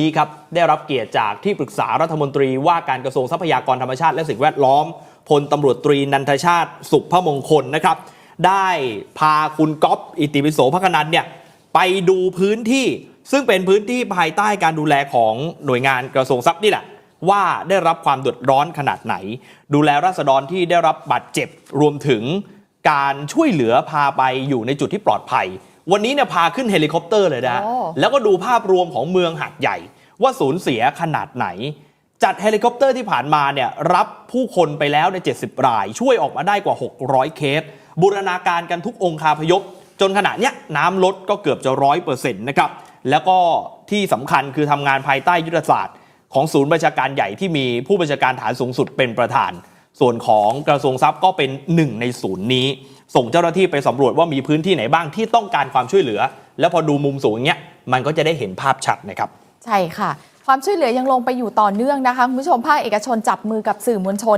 นี้ครับได้รับเกียรติจากที่ปรึกษารัฐมนตรีว่าการกระทรวงทรัพยากรธรรมชาติและสิ่งแวดล้อมพลตำรวจตรีนันทชาติสุภมงคลนะครับ ได้พาคุณก๊อฟอิติปิโสภคนันเนี่ยไปดูพื้นที่ซึ่งเป็นพื้นที่ภายใต้การดูแลของหน่วยงานกระทรวงทรัพย์นี่แหละ ว่าได้รับความเดือดร้อนขนาดไหน ดูแลราษฎรที่ได้รับบาดเจ็บรวมถึงการช่วยเหลือพาไปอยู่ในจุดที่ปลอดภัย วันนี้เนี่ยพาขึ้นเฮลิคอปเตอร์เลยนะ โอ้ แล้วก็ดูภาพรวมของเมืองหัดใหญ่ ว่าสูญเสียขนาดไหน จัดเฮลิคอปเตอร์ที่ผ่านมาเนี่ยรับผู้คนไปแล้วใน 70 ราย ช่วยออกมาได้กว่า 600 เคส บูรณาการกันทุกองคาพยพ จนขณะเนี้ยน้ำลดก็เกือบจะร้อยเปอร์เซ็นต์นะครับ แล้วก็ที่สำคัญคือทำงานภายใต้ยุทธศาสตร์ ของศูนย์บัญชาการใหญ่ที่มีผู้บัญชาการฐานสูงสุดเป็นประธาน ส่วนของกระทรวงทรัพย์ก็เป็นหนึ่งในศูนย์นี้ ส่งเจ้าหน้าที่ไปสำรวจว่ามีพื้นที่ไหนบ้างที่ต้องการความช่วยเหลือ แล้วพอดูมุมสูงอย่างเงี้ยมันก็จะได้เห็นภาพชัดนะครับ ใช่ค่ะ ความช่วยเหลือยังลงไปอยู่ต่อเนื่องนะคะคุณผู้ชมภาคเอกชนจับมือกับสื่อมวลชน